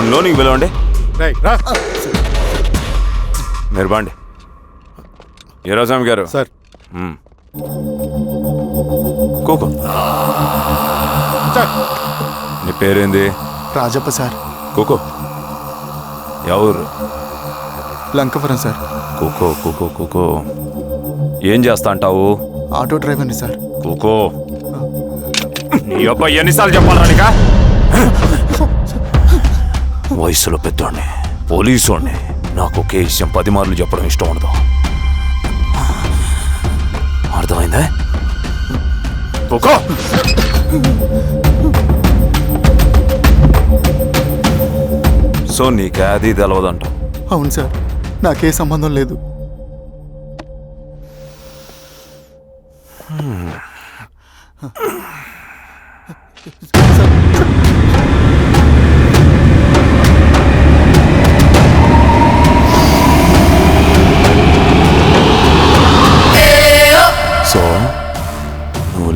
లోనికి పిలవండి. మీరు బాండి. ఈరోజామి గారు సార్. కూకో. సార్. నీ పేరేంది? రాజప్ప సార్. కూకో. ఎవరు? లంకపురం సార్. కూకో కూకో కూకో. ఏం చేస్తా అంటావు? ఆటో డ్రైవర్ని సార్. కూకో. నీ అబ్బాయి ఎన్నిసార్లు చెప్పాలా నీకా వయసులో పెద్దోడిని పోలీసోడిని. నాకు ఒకే విషయం పది మార్లు చెప్పడం ఇష్టం ఉండదు. అర్థమైందా? కూకో సో నీకే అది తెలవదంటావు అవును సార్ నాకే సంబంధం లేదు.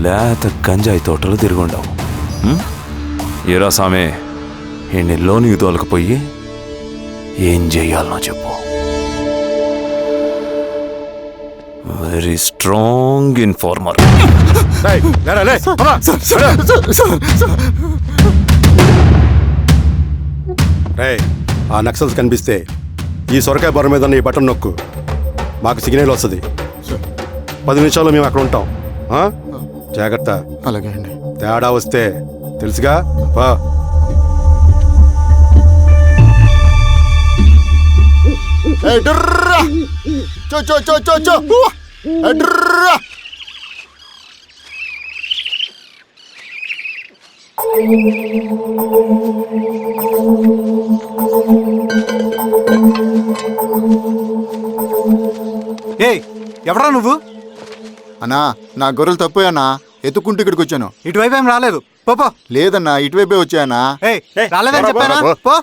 లేత గంజాయి తోటలు తిరుగుండవు. ఏరా సామే ఈ లోనికి తోలకపోయి ఏం చెయ్యాలనో చెప్పు. వెరీ స్ట్రాంగ్ ఇన్ఫార్మర్ ఆ నక్సల్స్ కనిపిస్తే ఈ సొరకాయ బొర మీద ఈ బటన్ నొక్కు. మాకు సిగ్నల్ వస్తుంది. పది నిమిషాల్లో మేము అక్కడ ఉంటాం. ఆ? జాగ్రత్త అలాగే అండి తేడా వస్తే తెలుసుగా పా ఏయ్, డుర్రా! చో చో చో చో చో ఉవ్వ! ఏయ్, డుర్రా! ఏయ్ ఎవరా నువ్వు అన్నా నా గొర్రెలు తప్పోయానా ఎత్తుకుంటూ ఇక్కడికి వచ్చాను. ఇటువైపు ఏం రాలేదు. పో పో. లేదన్నా ఇటువైపే వచ్చానా? ఏయ్ రాలేదని చెప్పానా? పో,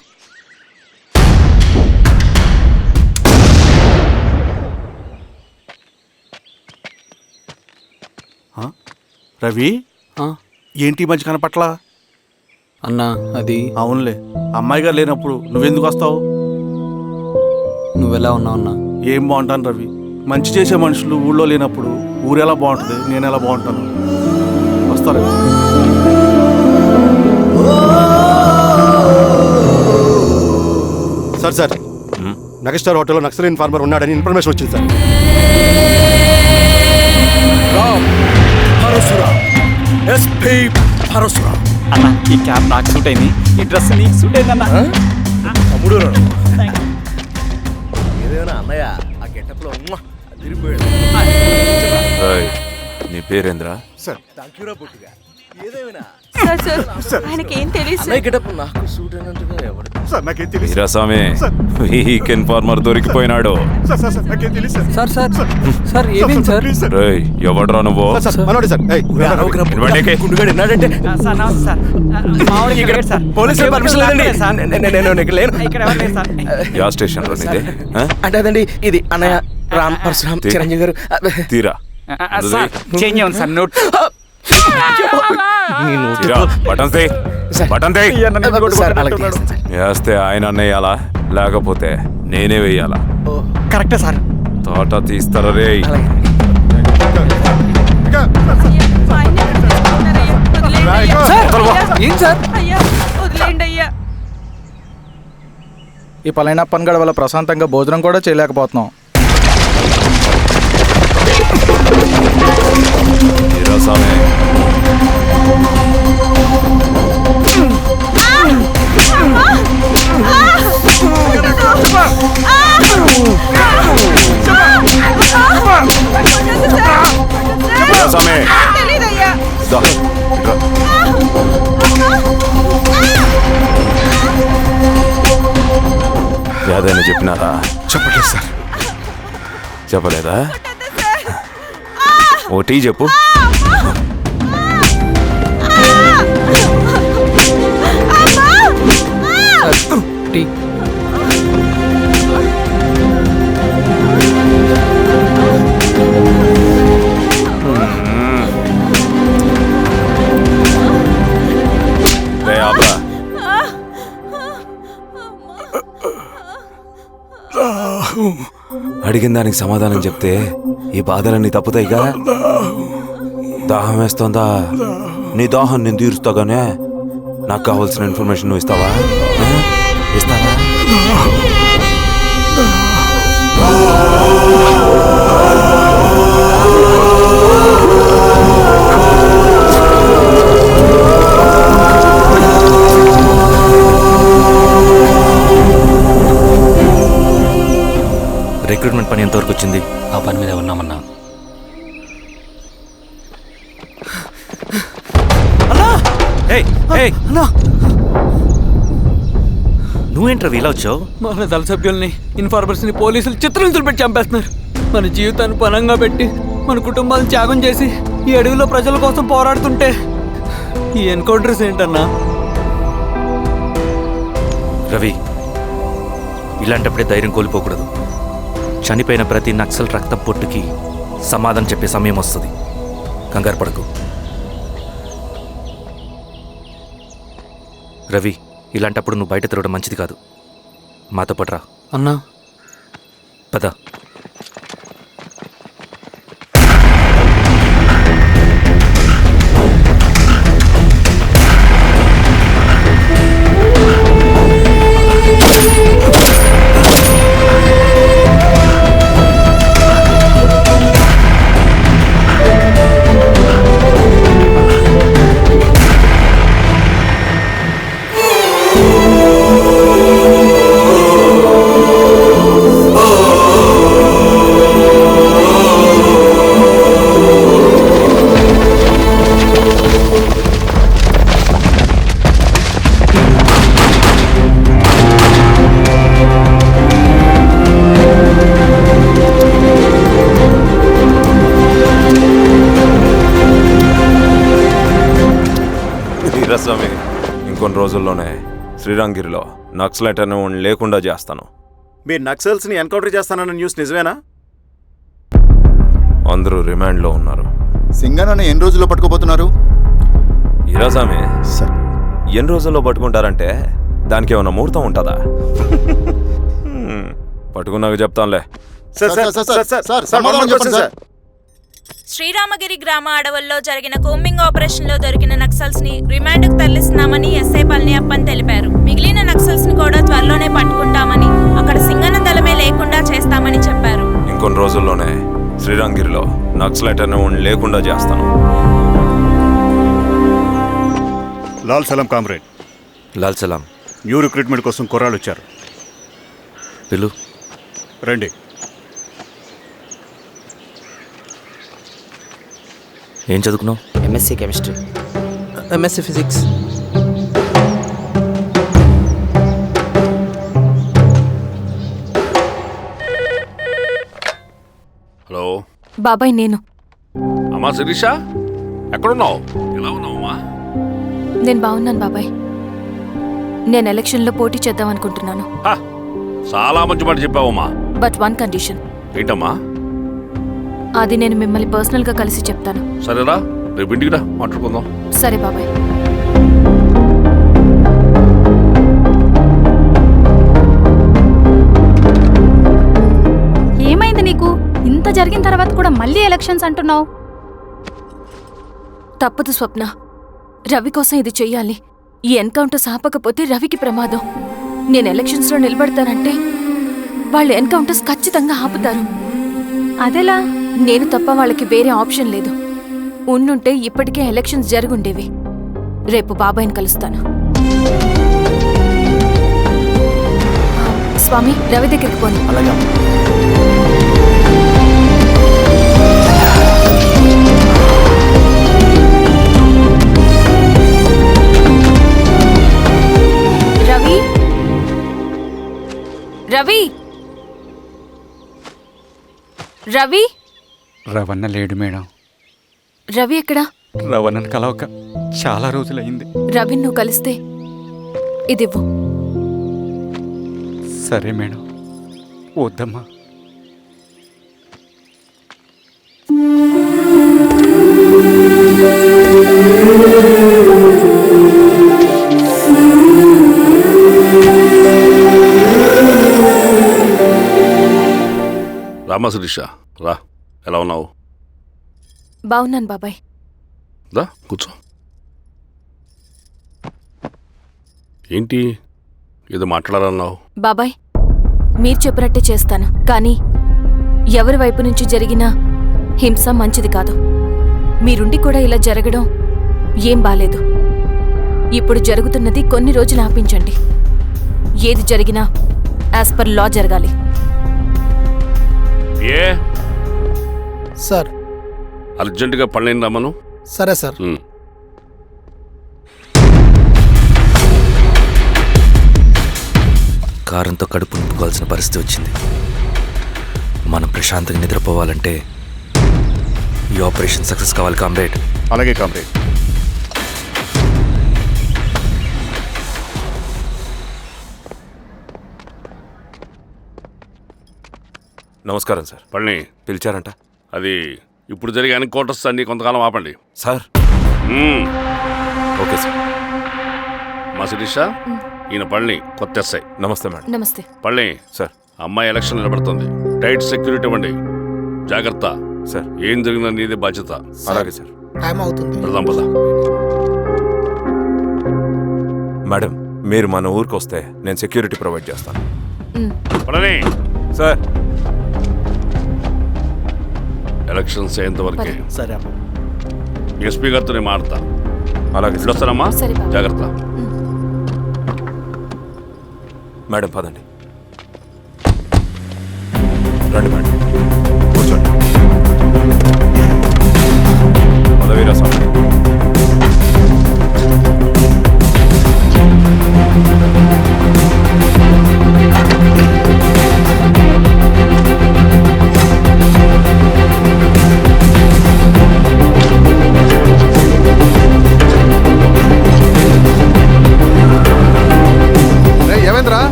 రవి? ఏంటి మధ్య కనపట్ల? అన్నా అది అవునులే. అమ్మాయి గారు లేనప్పుడు నువ్వెందుకు వస్తావు? నువ్వెలా ఉన్నావు అన్నా? ఏం బాగుంటాను రవి. మంచి చేసే మనుషులు ఊళ్ళో లేనప్పుడు ఊరు ఎలా బాగుంటుంది నేను ఎలా బాగుంటాను? వస్తారా సార్ సార్. నగస్టార్ హోటల్లో నక్సల్ ఇన్ఫార్మర్ ఉన్నాడని ఇన్ఫర్మేషన్ వచ్చింది సార్. అన్న ఈ క్యాప్ నాకు సూట్ అయింది. ఈ డ్రెస్ నీకు సూట్ అయిందన్న. ఏయ్, నీ పేరేంద్రా? సార్. సార్ సార్ ఆయనకి ఏం తెలియదు. సార్. వీరాస్వామి వీక్ ఇన్ఫార్మర్ దొరికిపోయినాడు. సార్ సార్ సార్ ఏమైంది సార్ రేయ్ ఎవడ్రా నువ్వు? సార్ మనోడి సార్. ఏయ్, ఇవ్వండి. సార్ నమస్తే సార్. ఇక్కడ సార్? పోలీసులు పర్మిషన్ లేదండి. నేను- నేను నేను ఇక్కడ లేను. ఇక్కడ ఎవరు లేరు సార్? యా స్టేషన్లో నీదే ఆ? అంటే అదండి ఇది అన్నయ్య రామ్ పరశురామ్ చిరంజీవి గారు. తీరా. సార్ చేంజ్ అవ్వండి సార్ నోట్. బటన్ తీ. బటన్ తీ. వేస్తే ఆయన అన్నయ్యాలా లేకపోతే నేనే వెయ్యాలా? ఓ, కరెక్టే సార్. తోట తీస్తారా రే? ఏం సార్? ఈ పలైనప్పన్ గడ వల్ల ప్రశాంతంగా భోజనం కూడా చేయలేకపోతున్నాం. ఏదైనా చెప్పినారా చెప్పట్లేదు సార్ చెప్పలేదా ఓ టీ చెప్పు. Oh! అడిగిన దానికి సమాధానం చెప్తే ఈ బాధలన్నీ తప్పుతాయిగా? దాహం వేస్తోందా? నీ దాహం నేను తీరుస్తాగానే? నాకు కావాల్సిన ఇన్ఫర్మేషన్ నువ్వు ఇస్తావా? ఇస్తావా పని ఎంతవరకు వచ్చింది? ఆ పని మీద ఉన్నామన్నా. నువ్వేంట్రా ఇలా వచ్చావు? మన దళ సభ్యుల్ని ఇన్ఫార్మర్స్ని పోలీసులు చిత్రహింసలు పెట్టి చంపేస్తున్నారు. మన జీవితాన్ని పనంగా పెట్టి మన కుటుంబాలను త్యాగం చేసి ఈ అడవిలో ప్రజల కోసం పోరాడుతుంటే ఈ ఎన్కౌంటర్స్ ఏంటన్నా? రవి ఇలాంటప్పుడే ధైర్యం కోల్పోకూడదు. చనిపోయిన ప్రతి నక్సల్ రక్తం పొట్టుకి సమాధానం చెప్పే సమయం వస్తుంది. కంగారు పడకు. రవి ఇలాంటప్పుడు నువ్వు బయట తిరగడం మంచిది కాదు. మాతో పాటు రా. అన్నా. పద. రోజుల్లోనే శ్రీరంగిరిలో నక్సలైట్ అనే వాడిని లేకుండా చేస్తాను. మీరు నక్సల్స్ని ఎన్కౌంటర్ చేస్తానన్న న్యూస్ నిజమేనా? అందరూ రిమాండ్లో ఉన్నారు. సింగనన్న ఎన్ని రోజుల్లో పట్టుకోబోతున్నారు? ఈరాస్వామి ఎన్ని రోజుల్లో పట్టుకుంటారంటే దానికి ఏమైనా ముహూర్తం ఉంటుందా? పట్టుకున్నాక చెప్తానులే. Sir sir sir sir sir sir సమాధానం చెప్పండి సార్. శ్రీరామగిరి గ్రామ అడవుల్లో జరిగిన కోంబింగ్ ఆపరేషన్లో దొరికిన నక్సల్స్ని రిమాండ్కు తరలిస్తున్నామని ఎస్ఐ పళనియప్పన్ తెలిపారు. మిగిలిన నక్సల్స్ని కూడా త్వరలోనే పట్టుకుంటామని అక్కడ సింగన దళమే లేకుండా చేస్తామని చెప్పారు. ఇంకొన్ని రోజుల్లోనే శ్రీరంగిరిలో నక్సలైట్ అనే వాడిని లేకుండా చేస్తాను. లాల్ సలాం కామ్రేడ్. లాల్ సలాం. న్యూ రిక్రూట్మెంట్ కోసం కుర్రాళ్ళు వచ్చారు పిలు. రండి. ఏం చదువుకున్నావు? MSc chemistry MSc physics hello. బాబాయ్ నేను. అమ్మా శిరీష? ఎక్కడున్నావు? ఎలా ఉన్నావు అమ్మా? నేను బాగున్నాను బాబాయ్. నేను ఎలక్షన్లో పోటీ చేద్దాం అనుకుంటున్నాను. హ, చాలా మంచి మాట చెప్పావమ్మా. బట్ వన్ కండిషన్ ఏంటమ్మా? అది నేను మిమ్మల్ని పర్సనల్గా కలిసి చెప్తాను. సరేరా రేపు ఇంటికి రా మాట్లాడుకుందాం సరే బాబాయ్. ఏమైంది నీకు? ఇంత జరిగిన తర్వాత కూడా మళ్ళీ ఎలక్షన్స్ అంటున్నావు? తప్పదు స్వప్న. రవి కోసం ఇది చెయ్యాలి. ఈ ఎన్కౌంటర్స్ ఆపకపోతే రవికి ప్రమాదం. నేను ఎలక్షన్స్లో నిలబడతానంటే వాళ్ళు ఎన్కౌంటర్స్ ఖచ్చితంగా ఆపుతారు. అదెలా? నేను తప్ప వాళ్ళకి వేరే ఆప్షన్ లేదు. ఉండుంటే ఇప్పటికే ఎలక్షన్స్ జరుగుండేవి. రేపు బాబాయ్ని కలుస్తాను. స్వామి రవి దగ్గరికి పోని. రవి? రవి? రవి? రవణ లేడు మేడం. రవి ఎక్కడా? రవణను కలవక చాలా రోజులైంది రవి నువ్వు కలిస్తే ఇదివ్వు. సరే మేడం. వద్దమ్మా. రామా శిరీష రా. ఎలా ఉన్నావు? బాగున్నాను బాబాయ్. దా కూర్చో. ఏంటి? ఏదో మాట్లాడాలన్నావు? బాబాయ్ మీరు చెప్పినట్టే చేస్తాను. కానీ ఎవరి వైపు నుంచి జరిగిన హింస మంచిది కాదు. మీరుండి కూడా ఇలా జరగడం ఏం బాలేదు. ఇప్పుడు జరుగుతున్నది కొన్ని రోజులు ఆపించండి. ఏది జరిగినా యాజ్ పర్ లా జరగాలి. ఏ? సార్. అర్జెంటుగా పళ్ళని రమ్మను. సరే సార్. ఉమ్. కారంతో కడుపు నింపుకోవాల్సిన పరిస్థితి వచ్చింది. మనం ప్రశాంతంగా నిద్రపోవాలంటే ఈ ఆపరేషన్ సక్సెస్ కావాలి కామ్రేడ్. అలాగే కామ్రేడ్. నమస్కారం సార్. పళ్ళని. పిలిచారంట? అది ఇప్పుడు జరిగే ఎన్కౌంటర్స్ అన్ని కొంతకాలం ఆపండి. సార్. Okay sir. మా శిరీష ఈయన పళ్ళని కొత్త ఎస్ఐ. నమస్తే మేడం. నమస్తే. పళ్ళని సార్. అమ్మాయి ఎలక్షన్ నిలబడుతుంది. టైట్ సెక్యూరిటీ ఇవ్వండి. జాగ్రత్త. సార్. ఏం జరిగినా నీదే బాధ్యత. అలాగే సార్. టైం అవుతుంది. వెళ్దాం పద. మేడం మీరు మన ఊరికి వస్తే నేను సెక్యూరిటీ ప్రొవైడ్ చేస్తాను. పడని సార్. ఎలక్షన్స్ అయ్యేంత వరకే సరే ఎస్పీ గారితో నేను మాడతా అలాగే. సార్. వెళ్ళొస్తానమ్మా సరే బాబు. జాగ్రత్త. మేడం పదండి.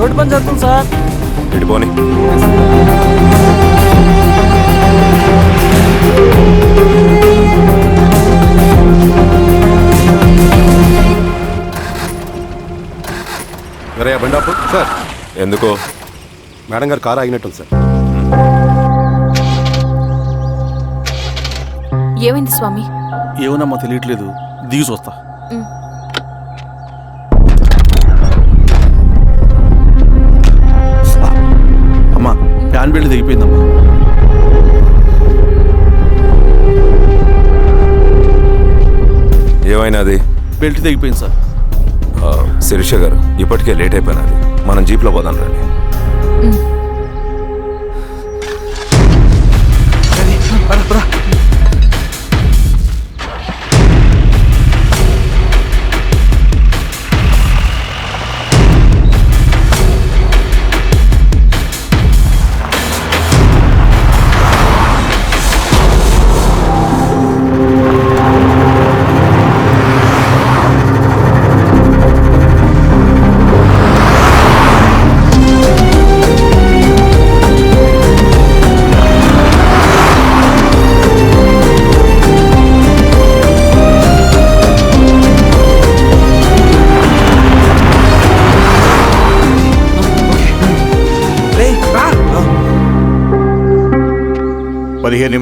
రోడ్డు పని జరుగుతుంది సార్. ఇటు పోనీ. వేరే బండాపు సార్. ఎందుకో? మేడం గారు కారు ఆగినట్టుంది సార్. ఏమైంది స్వామి? ఏమోనమ్మా తెలియట్లేదు. దిగి చూస్తా. ఫ్యాన్ బెల్ట్ దిగిపోయిందమ్మా ఏమైనాది బెల్ట్ తెగిపోయింది సార్. శిరీష గారు ఇప్పటికే లేట్ అయిపోయినది. మనం జీప్లో పోదాం రండి.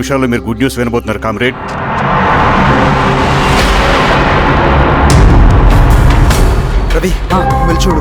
నిమిషాల్లో మీరు గుడ్ న్యూస్ వినబోతున్నారు కామ్రేడ్. రవి వెళ్ళి చూడు.